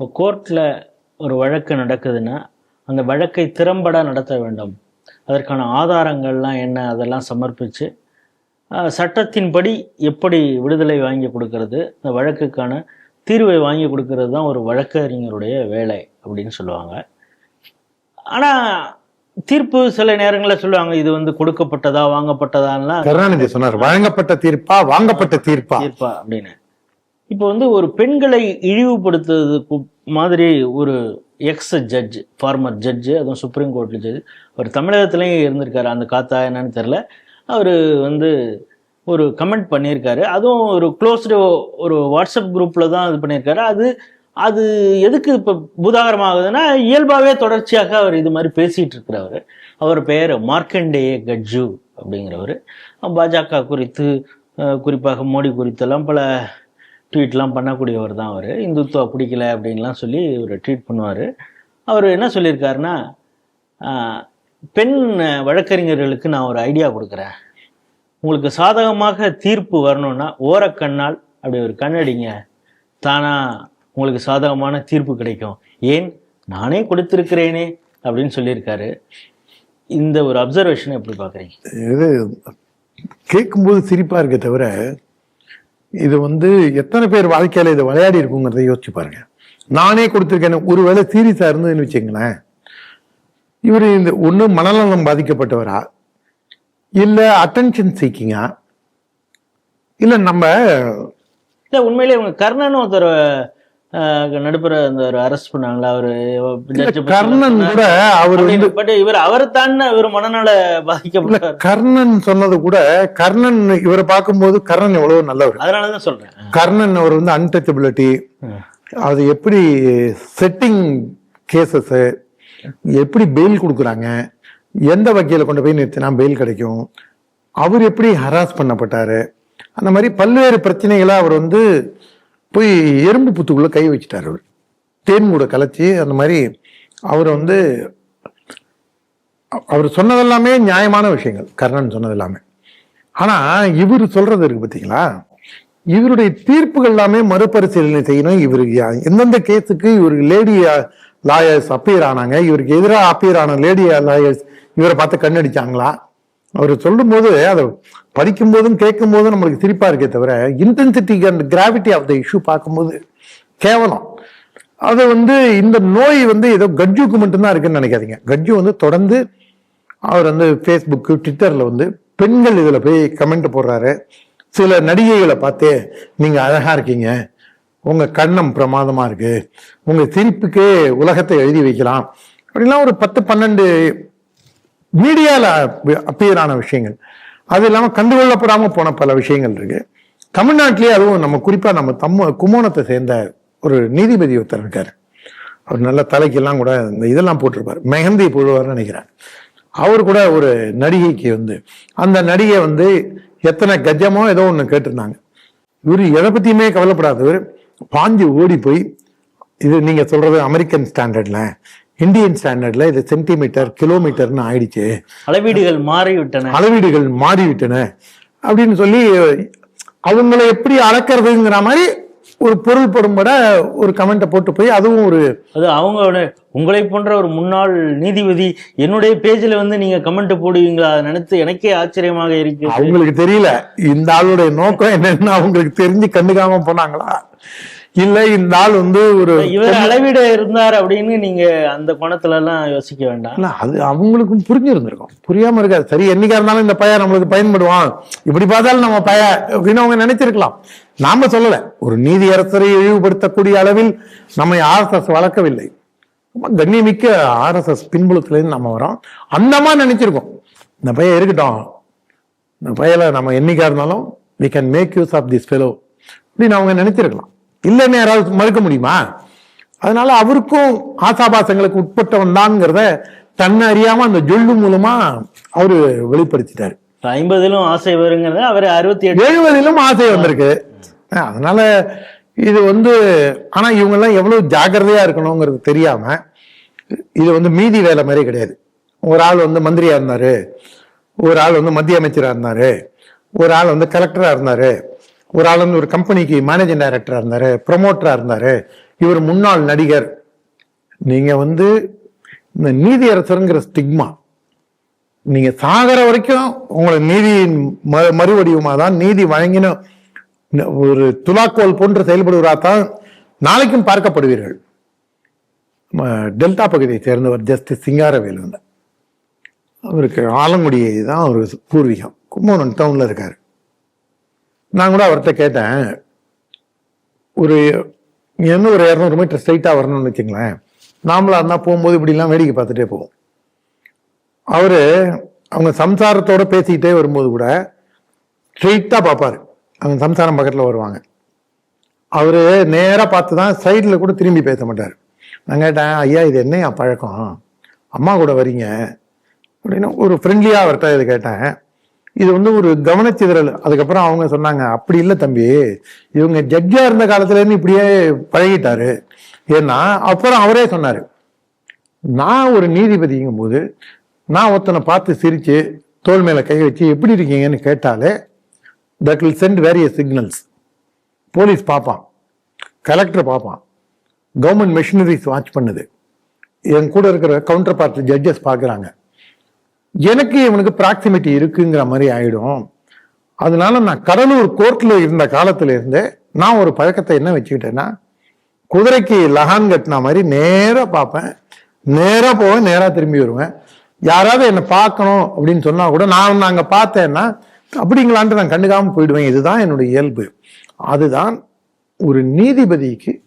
இப்போ கோர்ட்டில் ஒரு வழக்கு நடக்குதுன்னா அந்த வழக்கை திறம்பட நடத்த வேண்டும். அதற்கான ஆதாரங்கள்லாம் என்ன அதெல்லாம் சமர்ப்பித்து சட்டத்தின்படி எப்படி விடுதலை வாங்கி கொடுக்கறது இந்த வழக்குக்கான தீர்வை வாங்கி கொடுக்கறது தான் ஒரு வழக்கறிஞருடைய வேலை அப்படின்னு சொல்லுவாங்க. ஆனால் தீர்ப்பு சில நேரங்களில் சொல்லுவாங்க இது வந்து கொடுக்கப்பட்டதா வாங்கப்பட்டதான்லாம். கருணாநிதி சொன்னார் வழங்கப்பட்ட தீர்ப்பா வாங்கப்பட்ட தீர்ப்பா? தீர்ப்பா அப்படின்னு. இப்போ வந்து ஒரு பெண்களை இழிவுபடுத்துறதுக்கு மாதிரி ஒரு எக்ஸ் ஜட்ஜ் ஃபார்மர் ஜட்ஜு அதுவும் சுப்ரீம் கோர்ட்டில் ஜட்ஜ் அவர் தமிழகத்துலேயும் இருந்திருக்காரு. அந்த காத்தா என்னன்னு தெரில அவர் வந்து ஒரு கமெண்ட் பண்ணியிருக்காரு. அதுவும் ஒரு க்ளோஸ்டு ஒரு வாட்ஸ்அப் குரூப்பில் தான் இது பண்ணியிருக்காரு. அது அது எதுக்கு இப்போ பூதாகரமாகுதுன்னா இயல்பாகவே தொடர்ச்சியாக அவர் இது மாதிரி பேசிகிட்டு இருக்கிறவர். அவர் பெயர் மார்க்கண்டேய கட்ஜு அப்படிங்கிறவர். பாஜக குறித்து குறிப்பாக மோடி குறித்தெல்லாம் பல ட்வீட்லாம் பண்ணக்கூடியவர் தான் அவர். இந்துத்துவா பிடிக்கல அப்படின்லாம் சொல்லி ஒரு ட்வீட் பண்ணுவார். அவர் என்ன சொல்லியிருக்காருன்னா பெண் வழக்கறிஞர்களுக்கு நான் ஒரு ஐடியா கொடுக்குறேன். உங்களுக்கு சாதகமாக தீர்ப்பு வரணும்னா ஓரக்கண்ணால் அப்படி ஒரு கண்ணடிங்க தானா உங்களுக்கு சாதகமான தீர்ப்பு கிடைக்கும். ஏன்? நானே கொடுத்துருக்கிறேனே அப்படின்னு சொல்லியிருக்காரு. இந்த ஒரு அப்சர்வேஷனை எப்படி பார்க்குறீங்க? இது கேட்கும்போது சிரிப்பாக இருக்கே தவிர இது வந்து எத்தனை பேர் வாழ்க்கையில் இதை விளையாடி இருக்குங்கிறத யோசிச்சு பாருங்க. நானே கொடுத்துருக்கேன். ஒருவேளை சீரியஸாக இருந்ததுன்னு வச்சுங்களேன் இவர் இந்த ஒன்று மனநலம் பாதிக்கப்பட்டவரா? இல்லை அட்டென்ஷன் சீக்கிங்கா இல்லை நம்ம இல்லை உண்மையிலே இவங்க கர்ணன் ஒருத்தர் நடுப்புற இந்த ஒரு அரெஸ்ட் பண்ணாங்களா? அவரு கர்ணன் கூட அவர் பட் இவர் அவர் தான் இவர் மனநல இல்ல பாதிக்கப்பட்டார். கர்ணன் சொன்னது கூட கர்ணன் இவரை பார்க்கும்போது கர்ணன் எவ்வளவு நல்லவர். அதனாலதான் சொல்றேன். கர்ணன் அவர் வந்து அன்டச்சபிலிட்டி. அது எப்படி செட்டிங் கேசஸ் எப்படி பெயில் கொடுக்குறாங்க எந்த வக்கீல கொண்டு போய் நிறுத்தினா பெயில் கிடைக்கும் அவர் எப்படி ஹராஸ் பண்ணப்பட்டாரு அந்த மாதிரி பல்வேறு பிரச்சனைகளை அவர் வந்து போய் எறும்பு புத்துக்குள்ள கை வச்சிட்டார் அவர். தேன் கூட கலைச்சி அந்த மாதிரி அவர் வந்து அவர் சொன்னதெல்லாமே நியாயமான விஷயங்கள் கர்ணன் சொன்னது எல்லாமே ஆனா இவர் சொல்றது இருக்கு பாத்தீங்களா? இவருடைய தீர்ப்புகள் எல்லாமே மறுபரிசீலனை செய்யணும். இவருக்கு எந்தெந்த கேஸுக்கு இவருக்கு லேடி லாயர்ஸ் அப்பியர் ஆனாங்க இவருக்கு எதிராக அப்பியர் ஆன லேடி லாயர்ஸ் இவரை பார்த்து கண்ணடிச்சாங்களா? அவர் சொல்லும்போது அதை படிக்கும் போதும் கேட்கும் போதும் நம்மளுக்கு சிரிப்பா இருக்கே தவிர intensity and gravity of the issue பார்க்கும்போது கேவலம். அது வந்து இந்த நோய் வந்து ஏதோ கட்ஜுக்கு மட்டும்தான் இருக்குன்னு நினைக்காதீங்க. கட்ஜு வந்து தொடர்ந்து அவர் வந்து ஃபேஸ்புக்கு ட்விட்டரில் வந்து பெண்கள் இதில் போய் கமெண்ட் போடுறாரு. சில நடிகைகளை பார்த்து நீங்கள் அழகாக இருக்கீங்க. உங்கள் கண்ணம் பிரமாதமாக இருக்கு. உங்கள் சிரிப்புக்கே உலகத்தை எழுதி வைக்கலாம். அப்படிலாம் ஒரு பத்து பன்னெண்டு மீடியாவில் அப்பியரான விஷயங்கள். அது இல்லாமல் கண்டுகொள்ளப்படாமல் போன பல விஷயங்கள் இருக்கு. தமிழ்நாட்டிலேயே அதுவும் நம்ம குறிப்பாக நம்ம தம்ம கும்போணத்தை சேர்ந்த ஒரு நீதிபதி ஒருத்தர் இருக்கார். அவர் நல்ல தலைக்கெல்லாம் கூட இந்த இதெல்லாம் போட்டிருப்பார். மெஹந்தி போடுவார்னு நினைக்கிறேன். அவர் கூட ஒரு நடிகைக்கு வந்து அந்த நடிகை வந்து எத்தனை கஜமோ ஏதோ ஒன்று கேட்டிருந்தாங்க. இவர் எதை பற்றியுமே கவலைப்படாதவர். பாஞ்சு ஓடி போய் இது நீங்கள் சொல்கிறது அமெரிக்கன் ஸ்டாண்டர்டில் இந்தியன் ஸ்டாண்டர்ட்ல இது சென்டிமீட்டர் கிலோமீட்டர்னு ஆயிடுச்சு. அளவீடுகள் மாறிவிட்டன. அளவீடுகள் மாறிவிட்டன. அப்படின்னு சொல்லி அவங்கள எப்படி அளக்கிறதுங்கிற மாதிரி ஒரு பொருள் படும்பட ஒரு கமெண்ட்டை போட்டு போய் அதுவும் ஒரு அது அவங்க உங்களை போன்ற ஒரு முன்னாள் நீதிபதி என்னுடைய பேஜ்ல வந்து நீங்க கமெண்ட் போடுவீங்களா? அதை நினைத்து எனக்கே ஆச்சரியமாக இருக்கு. அவங்களுக்கு தெரியல. இந்த ஆளுடைய நோக்கம் என்னன்னு அவங்களுக்கு தெரிஞ்சு கண்டுக்காம போனாங்களா? இல்ல இந்த ஆள் வந்து ஒரு இவர் அளவீட இருந்தார் அப்படின்னு நீங்க அந்த கோணத்துல எல்லாம் யோசிக்க வேண்டாம். இல்ல, அது அவங்களுக்கும் புரிஞ்சிருந்திருக்கும். புரியாம இருக்காது. சரி என்னைக்கா இருந்தாலும் இந்த பையன் நம்மளுக்கு பயன்படுவான். இப்படி பார்த்தாலும் நம்ம பைய அப்படின்னு அவங்க நினைச்சிருக்கலாம். நாம சொல்லல. ஒரு நீதியரசரை இழிவுபடுத்தக்கூடிய அளவில் நம்மை ஆர்எஸ்எஸ் வளர்க்கவில்லை. கண்ணியமிக்க ஆர்எஸ்எஸ் பின்புலத்திலேருந்து நம்ம வரோம். அந்த மாதிரி நினைச்சிருக்கோம். இந்த பையன் இருக்கட்டும். இந்த பையல நம்ம என்னைக்கா இருந்தாலும் we can make use of this fellow அப்படின்னு அவங்க நினைச்சிருக்கலாம். இல்லைன்னு யாராவது மறுக்க முடியுமா? அதனால அவருக்கும் ஆசாபாசங்களுக்கு உட்பட்டவன் தான்ங்கிறத தன்னை அறியாம அந்த ஜொல்லு மூலமா அவரு வெளிப்படுத்திட்டாரு. ஐம்பதிலும் ஆசை வருங்கிறது அவர் அறுபத்தி எட்டு. எழுபதிலும் ஆசை வந்திருக்கு. அதனால இது வந்து ஆனா இவங்க எல்லாம் எவ்வளவு ஜாக்கிரதையா இருக்கணுங்கிறது தெரியாம இது வந்து மீதி வேலை மாதிரி கிடையாது. ஒரு ஆள் வந்து மந்திரியா இருந்தாரு ஒரு ஆள் வந்து மத்திய அமைச்சரா இருந்தாரு ஒரு ஆள் வந்து கலெக்டரா இருந்தாரு ஒரு ஆள் வந்து ஒரு கம்பெனிக்கு மேனேஜிங் டைரக்டராக இருந்தார் ப்ரொமோட்டராக இருந்தார். இவர் முன்னாள் நடிகர். நீங்கள் வந்து இந்த நீதியரசருங்கிற ஸ்டிக்மா நீங்கள் சாகிற வரைக்கும் உங்களை நீதியின் ம- மறுவடிவமாக தான் நீதி வழங்கின ஒரு துலாக்கோல் போன்று செயல்படுவதாக தான் நாளைக்கும் பார்க்கப்படுவீர்கள். டெல்டா பகுதியை சேர்ந்தவர் ஜஸ்டிஸ் சிங்காரவேலு அவருக்கு ஆலங்குடி தான் ஒரு பூர்வீகம். கும்பகோணம் டவுனில் இருக்காரு. நான் கூட அவர்கிட்ட கேட்டேன். ஒரு என்ன ஒரு இரநூறு மீட்டர் ஸ்ட்ரைட்டாக வரணும்னு வச்சுங்களேன் நாமளாக இருந்தால் போகும்போது இப்படிலாம் வேடிக்கை பார்த்துட்டே போவோம். அவர் அவங்க சம்சாரத்தோட பேசிக்கிட்டே வரும்போது கூட ஸ்ட்ரெயிட்டாக பார்ப்பார். அவங்க சம்சாரம் பக்கத்தில் வருவாங்க. அவர் நேராக பார்த்து தான் சைடில் கூட திரும்பி பேச மாட்டார். நான் கேட்டேன் ஐயா இது என்னையா பழக்கம்? அம்மா கூட வரீங்க. அப்படின்னு ஒரு ஃப்ரெண்ட்லியாக அவர்கிட்ட இது கேட்டேன். இது வந்து ஒரு கவனச்சிதறல். அதுக்கப்புறம் அவங்க சொன்னாங்க அப்படி இல்லை தம்பி. இவங்க ஜட்ஜா இருந்த காலத்துலேருந்து இப்படியே பழகிட்டாரு. ஏன்னா அப்புறம் அவரே சொன்னார். நான் ஒரு நீதிபதிங்கும் போது நான் ஒருத்தனை பார்த்து சிரித்து தோல் மேலே கை வச்சு எப்படி இருக்கீங்கன்னு கேட்டாலே that will send various signals police பார்ப்பான். கலெக்டர் பார்ப்பான். கவர்மெண்ட் மெஷினரிஸ் வாட்ச் பண்ணுது. என் கூட இருக்கிற கவுண்டர் பார்ட் ஜட்ஜஸ் பார்க்குறாங்க. எனக்கு இவனுக்கு ப்ராக்சிமிட்டி இருக்குங்கிற மாதிரி ஆயிடும். அதனால நான் கடலூர் கோர்ட்ல இருந்த காலத்துல இருந்தே நான் ஒரு பழக்கத்தை என்ன வச்சுக்கிட்டேன்னா குதிரைக்கு லகான் கட்டின மாதிரி நேரா பார்ப்பேன். நேரா போவேன் நேரா திரும்பி வருவேன். யாராவது என்னை பார்க்கணும் அப்படின்னு சொன்னா கூட நான் அங்க பார்த்தேன்னா அப்படிங்களான்ட்டு நான் கண்டுக்காம போயிடுவேன். இதுதான் என்னுடைய இயல்பு. அதுதான் ஒரு நீதிபதிக்கு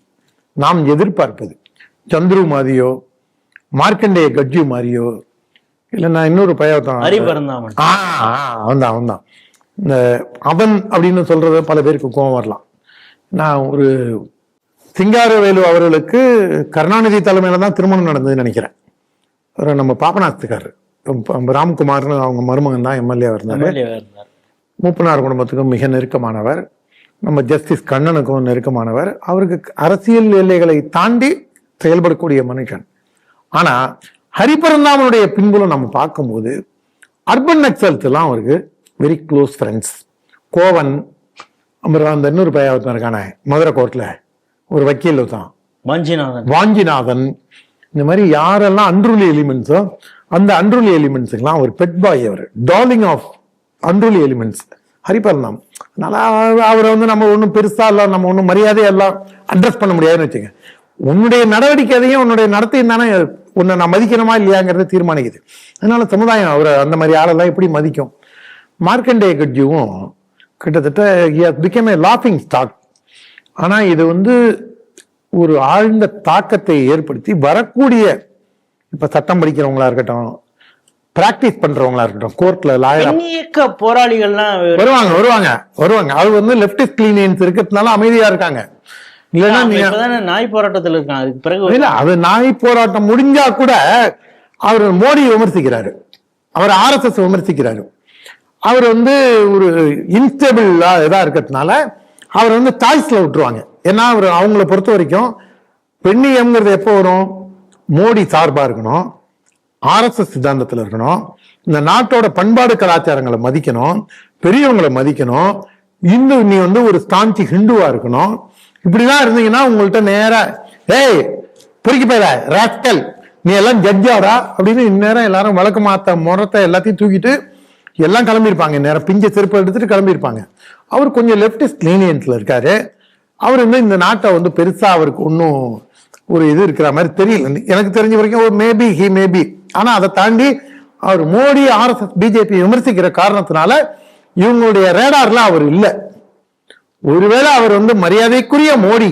நாம் எதிர்பார்ப்பது. சந்துரு மாதிரியோ மார்க்கண்டேய கட்ஜு மாதிரியோ இல்ல நான் இன்னொரு பையன் ஹரிபரந்தாமன் ஆ ஆ, அவன்தான் அவன்தான். இந்த அவன் அப்படின்னு சொல்றது பல பேருக்கு கோபம் வரலாம். நான் ஒரு சிங்காரவேலு அவர்களுக்கு கருணாநிதி தலைமையில தான் திருமணம் நடந்ததுன்னு நினைக்கிறேன். அவர் நம்ம பாபநாசத்துக்காரர் ரொம்ப ராம்குமார்னு அவங்க மருமகன் தான் எம்எல்ஏ இருந்தாரு. மூப்பனார் குடும்பத்துக்கும் மிக நெருக்கமானவர். நம்ம ஜஸ்டிஸ் கண்ணனுக்கும் நெருக்கமானவர். அவருக்கு அரசியல் எல்லைகளை தாண்டி செயல்படக்கூடிய மனுஷன். ஆனா ஹரிபரந்தாமனுடைய பின்புலம் நம்ம பார்க்கும்போது அர்பன் நக்சல்ஸ் எல்லாம் அவருக்கு வெரி க்ளோஸ் ஃப்ரெண்ட்ஸ் கோவன் அப்புறம் அந்த இன்னொரு பையன் ஒருத்தன் இருக்கானே மதுரை கோர்ட்ல ஒரு வக்கீல் தான் மஞ்சிநாதன் வாஞ்சிநாதன். இந்த மாதிரி யாரெல்லாம் அன்றுலி எலிமெண்ட்ஸோ அந்த அன்றுலி எலிமெண்ட்ஸுக்கெல்லாம் ஒரு பெட் பாய் அவர். டார்லிங் ஆஃப் அன்றுலி எலிமெண்ட்ஸ் ஹரிபர்ணம் அதனால அவ- அவரை வந்து நம்ம ஒன்றும் பெருசா இல்லை நம்ம ஒன்றும் மரியாதையெல்லாம் அட்ரஸ் பண்ண முடியாதுன்னு வச்சுங்க உன்னுடைய நடவடிக்கையதையும் உன்னுடைய நடத்தையும் தானே உன்னை நான் மதிக்கணுமா இல்லையாங்கிறத தீர்மானிக்குது. அதனால சமுதாயம் அவரை அந்த மாதிரி ஆளெல்லாம் எப்படி மதிக்கும்? மார்க்கண்டேய கட்ஜியும் கிட்டத்தட்ட பிகேம் ஏ லாஃபிங் ஸ்டாக் ஆனா இது வந்து ஒரு ஆழ்ந்த தாக்கத்தை ஏற்படுத்தி வரக்கூடிய இப்ப சட்டம் படிக்கிறவங்களா இருக்கட்டும் பிராக்டிஸ் பண்றவங்களா இருக்கட்டும் கோர்ட்ல லாயர் இயக்க போராளிகள்லாம் வருவாங்க வருவாங்க வருவாங்க. அது வந்து லெப்டிஸ்ட் கிளீனியன்ஸ் இருக்கிறதுனால அமைதியா இருக்காங்க. இல்லைன்னா நாய் போராட்டத்துல இருக்காங்க அதுக்கு பிறகு இல்ல அது நாய் போராட்டம் முடிஞ்சா கூட அவர் மோடி விமர்சிக்கிறாரு. அவர் ஆர்எஸ்எஸ் விமர்சிக்கிறாரு. அவர் வந்து ஒரு இன்ஸ்டேபிள் இதா இருக்கிறதுனால அவர் வந்து சாய்ஸ்ல விட்டுருவாங்க. ஏன்னா அவர் அவங்கள பொறுத்த வரைக்கும் பெண்ணியம்ங்கிறது எப்போ வரும்? மோடி சார்பா இருக்கணும். ஆர்எஸ்எஸ் சித்தாந்தத்துல இருக்கணும். இந்த நாட்டோட பண்பாடு கலாச்சாரங்களை மதிக்கணும். பெரியவங்களை மதிக்கணும். இந்து நீ வந்து ஒரு ஸ்டான்சி ஹிந்துவா இருக்கணும். இப்படிதான் இருந்தீங்கன்னா உங்கள்கிட்ட நேரா ஏய் பொறுக்கி போயிட ராஸ்கல் நீ எல்லாம் ஜட்ஜாடா அப்படின்னு இந்நேரம் எல்லாரும் வழக்கு மாத்த முறத்தை எல்லாத்தையும் தூக்கிட்டு எல்லாம் கிளம்பியிருப்பாங்க. நேரம் பிஞ்ச செருப்பு எடுத்துட்டு கிளம்பியிருப்பாங்க. அவர் கொஞ்சம் லெப்டிஸ்ட் லீனியன்ஸ்ல இருக்காரு. அவர் வந்து இந்த நாட்டை வந்து பெருசா அவருக்கு ஒன்றும் ஒரு இது இருக்கிற மாதிரி தெரியல. எனக்கு தெரிஞ்ச வரைக்கும் ஒரு மேபி ஹி மேபி ஆனால் அதை தாண்டி அவர் மோடி ஆர்எஸ்எஸ் பிஜேபி விமர்சிக்கிற காரணத்தினால இவங்களுடைய ரேடார்ல அவர் இல்லை. ஒருவேளை அவர் வந்து மரியாதைக்குரிய மோடி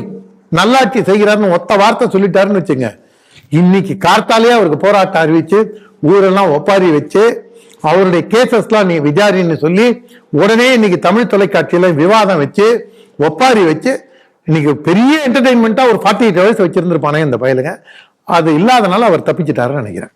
நல்லாட்சி செய்கிறாருன்னு ஒத்த வார்த்தை சொல்லிட்டாருன்னு வச்சுங்க. இன்னைக்கு கார்த்தாலே அவருக்கு போராட்டம் அறிவிச்சு ஊரெல்லாம் ஒப்பாரி வச்சு அவருடைய கேசஸ்லாம் நீ விசாரின்னு சொல்லி உடனே இன்னைக்கு தமிழ் தொலைக்காட்சியில விவாதம் வச்சு ஒப்பாரி வச்சு இன்னைக்கு பெரிய என்டர்டைன்மெண்ட்டா ஒரு ஃபார்ட்டி எயிட் ஹவர்ஸ் வச்சிருந்திருப்பானே இந்த பயலுங்க. அது இல்லாதனால அவர் தப்பிச்சிட்டாருன்னு நினைக்கிறேன்.